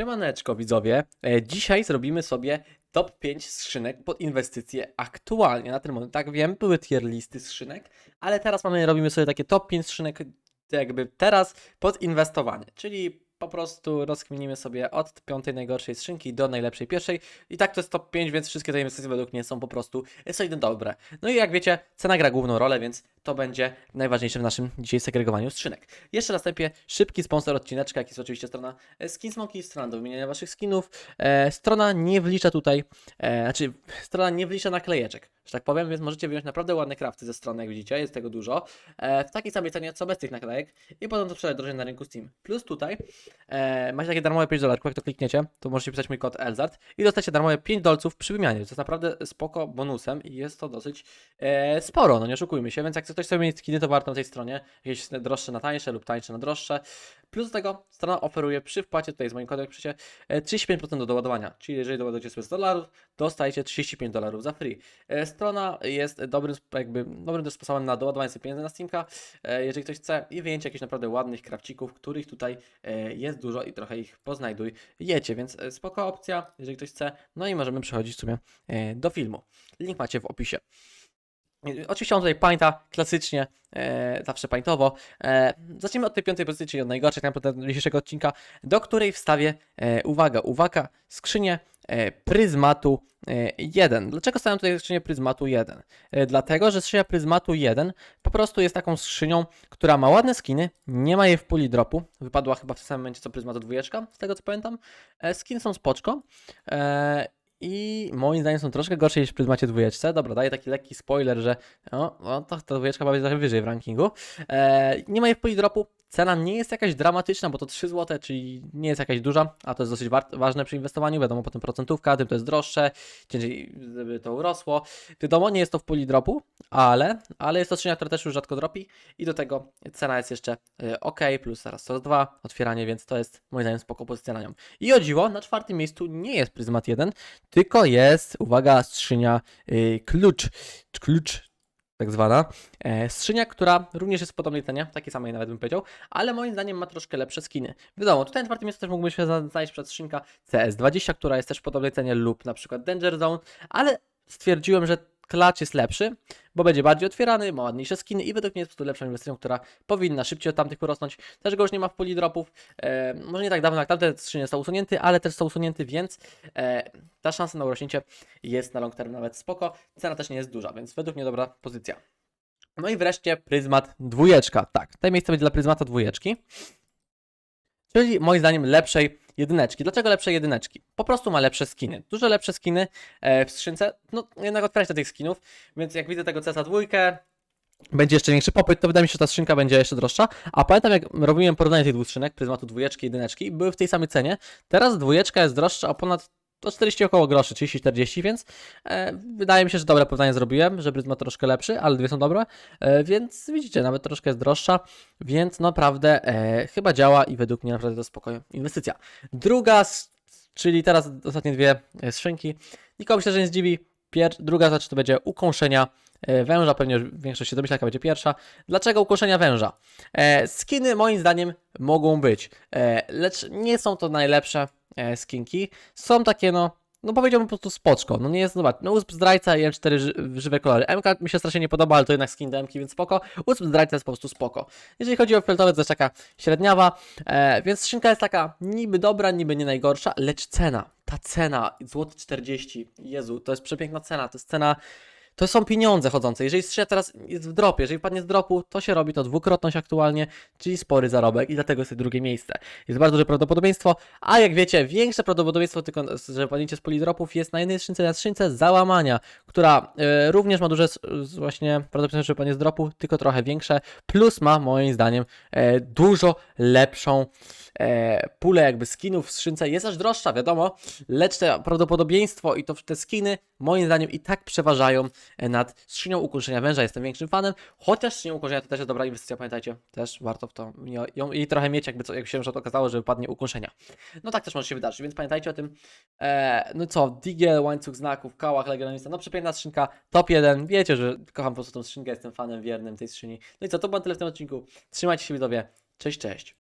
Siemaneczko widzowie, e, dzisiaj zrobimy sobie top 5 skrzynek pod inwestycje aktualnie. Na ten moment, tak wiem, były tier listy skrzynek, ale teraz mamy, robimy sobie takie top 5 skrzynek jakby teraz pod inwestowanie, czyli po prostu rozkminimy sobie od piątej najgorszej skrzynki do najlepszej pierwszej i tak to jest top 5, więc wszystkie te inwestycje według mnie są po prostu solidne dobre. No i jak wiecie, cena gra główną rolę, więc to będzie najważniejsze w naszym dzisiaj segregowaniu skrzynek. Jeszcze następnie szybki sponsor odcineczka, jak jest oczywiście strona e, Skinsmoki, strona do wymieniania waszych skinów. E, strona nie wlicza tutaj, e, znaczy strona nie wlicza naklejeczek, że tak powiem, więc możecie wyjąć naprawdę ładne krafty ze strony, jak widzicie, jest tego dużo, e, w takiej samej cenie co bez tych naklejek i potem to sprzedać drożej na rynku Steam. Plus tutaj e, macie takie darmowe 5 dolarków, jak to klikniecie, to możecie pisać mój kod Elzart i dostajecie darmowe 5 dolców przy wymianie, to jest naprawdę spoko bonusem i jest to dosyć e, sporo, no nie oszukujmy się, więc jak ktoś sobie mieć skiny, to warto na tej stronie, jakieś droższe na tańsze lub tańsze na droższe. Plus do tego strona oferuje przy wpłacie, tutaj z moim kodem jak piszecie, e, 35% do doładowania, czyli jeżeli doładujecie sobie 100 dolarów, dostajecie 35 dolarów za free. E, Strona jest dobrym, jakby, dobrym sposobem na doładowanie sobie pieniędzy na Steamka, e, jeżeli ktoś chce i wyjęcie jakichś naprawdę ładnych krawcików, których tutaj jest dużo i trochę ich poznajduj, jecie, więc spoko opcja, jeżeli ktoś chce. No i możemy przechodzić w sumie do filmu. Link macie w opisie. Oczywiście mam tutaj painta, klasycznie, e, zawsze paintowo. E, zacznijmy od tej piątej pozycji, czyli od najgorszej tak naprawdę dzisiejszego odcinka, do której wstawię, e, uwaga, uwaga, skrzynię e, pryzmatu e, 1. Dlaczego stawiam tutaj skrzynię pryzmatu 1? E, dlatego, że skrzynia pryzmatu 1 po prostu jest taką skrzynią, która ma ładne skiny, nie ma jej w puli dropu, wypadła chyba w tym samym momencie co pryzmatu 2, z tego co pamiętam. E, skiny są spoczko. E, i moim zdaniem są troszkę gorsze niż w Pryzmacie dwójeczce. Dobra, daję taki lekki spoiler, że o, no, to, ta dwójeczka być trochę wyżej w rankingu. E, nie ma jej w polidropu. Cena nie jest jakaś dramatyczna, bo to 3 zł, czyli nie jest jakaś duża, a to jest dosyć ważne przy inwestowaniu. Wiadomo, potem procentówka, tym to jest droższe, ciężej, żeby to urosło. Wiadomo, nie jest to w polidropu, ale, ale jest to skrzynia, która też już rzadko dropi i do tego cena jest jeszcze e, ok, plus zaraz to 2 otwieranie, więc to jest moim zdaniem spoko pozycja na nią. I o dziwo, na czwartym miejscu nie jest Pryzmat 1, tylko jest, uwaga, skrzynia y, klucz, klucz tak zwana. E, skrzynia, która również jest w podobnej cenie, takiej samej nawet bym powiedział, ale moim zdaniem ma troszkę lepsze skiny. Wiadomo, tutaj na czwartym miejscu też mógłby się znaleźć przed skrzynka CS20, która jest też podobnej cenie lub na przykład Danger Zone, ale stwierdziłem, że klacz jest lepszy, bo będzie bardziej otwierany, ma ładniejsze skiny i według mnie jest po prostu lepszą inwestycją, która powinna szybciej od tamtych porosnąć. Też go już nie ma w puli dropów. E, może nie tak dawno jak tamte skrzynie został usunięty, ale też są usunięty, więc e, ta szansa na urośnięcie jest na long term nawet spoko. Cena też nie jest duża, więc według mnie dobra pozycja. No i wreszcie pryzmat dwójeczka. Tak, to miejsce będzie dla pryzmata dwójeczki. Czyli moim zdaniem lepszej jedyneczki. Dlaczego lepszej jedyneczki? Po prostu ma lepsze skiny. Dużo lepsze skiny e, w skrzynce. No jednak otwierać do tych skinów, więc jak widzę tego CSA dwójkę, będzie jeszcze większy popyt, to wydaje mi się, że ta skrzynka będzie jeszcze droższa. A pamiętam, jak robiłem porównanie tych dwóch skrzynek, pryzmatu dwójeczki i jedyneczki, były w tej samej cenie. Teraz dwójeczka jest droższa o ponad to 40 około groszy, 30-40, więc e, wydaje mi się, że dobre porównanie zrobiłem, że pryzmat troszkę lepszy, ale dwie są dobre, e, więc widzicie, nawet troszkę jest droższa, więc naprawdę e, chyba działa i według mnie naprawdę to spokojna inwestycja. Druga, czyli teraz ostatnie dwie e, skrzynki, nikogo myślę, że nie zdziwi, Pier druga rzecz to będzie ukąszenia e, węża, pewnie już większość się domyśla, jaka będzie pierwsza. Dlaczego ukąszenia węża? E, skiny moim zdaniem mogą być, e, lecz nie są to najlepsze skinki. Są takie no, no powiedziałbym po prostu spoczko. No nie jest, zobacz, no USP zdrajca i M4 ży żywe kolory. MK mi się strasznie nie podoba, ale to jednak skin do MK, więc spoko. USP zdrajca jest po prostu spoko. Jeżeli chodzi o fioletowe, to jest taka średniawa, e, więc skrzynka jest taka niby dobra, niby nie najgorsza, lecz cena, ta cena, złoty 40, Jezu, to jest przepiękna cena, to jest cena, to są pieniądze chodzące. Jeżeli skrzynia teraz jest w dropie, jeżeli padnie z dropu, to się robi to dwukrotność aktualnie, czyli spory zarobek i dlatego jest drugie miejsce. Jest bardzo duże prawdopodobieństwo, a jak wiecie, większe prawdopodobieństwo tylko, że padniecie z polidropów jest na jednej skrzynce, na skrzynce załamania, która e, również ma duże właśnie prawdopodobieństwo, że padnie z dropu, tylko trochę większe, plus ma moim zdaniem e, dużo lepszą e, pulę jakby skinów w skrzynce. Jest aż droższa, wiadomo, lecz to prawdopodobieństwo i to te skiny moim zdaniem i tak przeważają nad skrzynią ukończenia węża. Jestem większym fanem, chociaż skrzynią ukończenia to też jest dobra inwestycja, pamiętajcie, też warto w to ją, i trochę mieć, jakby co, jak się to okazało, że wypadnie ukończenia. No tak też może się wydarzyć, więc pamiętajcie o tym. E, no co, Digiel, łańcuch znaków, kałach, legionalista, no przepiękna skrzynka, top 1. Wiecie, że kocham po prostu tą skrzynkę, jestem fanem wiernym tej skrzyni. No i co, to było tyle w tym odcinku. Trzymajcie się widzowie, cześć, cześć.